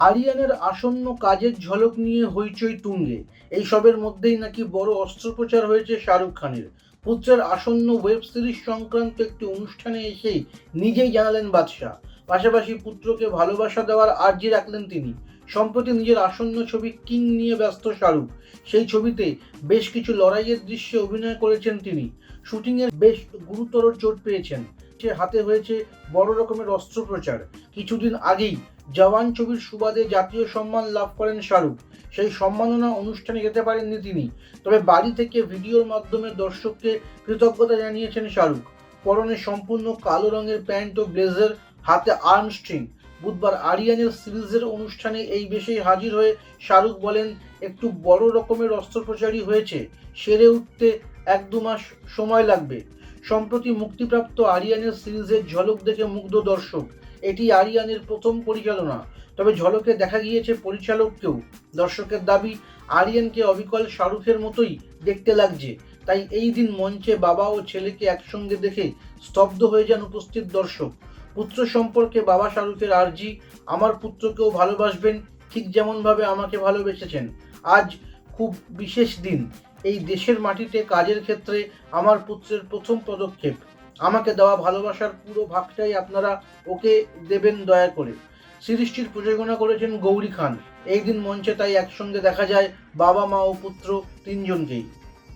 আরিয়ানের আসন্ন কাজের ঝলক নিয়ে হইচই তুঙ্গে। এইসবের মধ্যেই নাকি বড় অস্ত্রোপচার হয়েছে শাহরুখ খানের। পুত্রের আসন্ন ওয়েব সিরিজ সংক্রান্ত একটি অনুষ্ঠানে এসেই নিজেই জানালেন বাদশাহ। পাশাপাশি পুত্রকে ভালোবাসা দেওয়ার আর্জি রাখলেন তিনি। সম্প্রতি নিজের আসন্ন ছবি কিং নিয়ে ব্যস্ত শাহরুখ। সেই ছবিতে বেশ কিছু লড়াইয়ের দৃশ্যে অভিনয় করেছেন তিনি। শুটিংয়ের বেশ গুরুতর চোট পেয়েছেন। সে হাতে হয়েছে বড় রকমের অস্ত্রোপচার। কিছুদিন আগেই জওয়ান ছবির সুবাদে জাতীয় সম্মান লাভ করেন শাহরুখ। সেই সম্মাননা অনুষ্ঠানে যেতে পারেননি তিনি। তবে বাড়ি থেকে ভিডিওর মাধ্যমে দর্শককে কৃতজ্ঞতা জানিয়েছেন শাহরুখ। পরনে সম্পূর্ণ কালো রঙের প্যান্ট ও ব্লেজার, হাতে আর্মস্ট্রিং বুধবার আরিয়ানের সিরিজের অনুষ্ঠানে এই বেশেই হাজির হয়ে শাহরুখ বলেন, একটু বড় রকমের অস্ত্রোপচারই হয়েছে। সেরে উঠতে এক দু মাস সময় লাগবে। সম্প্রতি মুক্তিপ্রাপ্ত আরিয়ানের সিরিজের ঝলক দেখে মুগ্ধ দর্শক। এটি আরিয়ানের প্রথম পরিচালনা। তবে ঝলকে দেখা গিয়েছে পরিচালককেও। দর্শকের দাবি, আরিয়ানকে অবিকল শাহরুখের মতোই দেখতে লাগছে। তাই এই দিন মঞ্চে বাবা ও ছেলেকে একসঙ্গে দেখে স্তব্ধ হয়ে যান উপস্থিত দর্শক। পুত্র সম্পর্কে বাবা শাহরুখের আর্জি, আমার পুত্রকেও ভালোবাসবেন, ঠিক যেমনভাবে আমাকে ভালোবেসেছেন। আজ খুব বিশেষ দিন। এই দেশের মাটিতে কাজের ক্ষেত্রে আমার পুত্রের প্রথম পদক্ষেপ। আমাকে দেওয়া ভালোবাসার পুরো ভাগটাই আপনারা ওকে দেবেন দয়া করে। সিরিজটির প্রযোজনা করেছেন গৌরী খান। এই দিন মঞ্চে তাই একসঙ্গে দেখা যায় বাবা, মা ও পুত্র তিনজনকেই।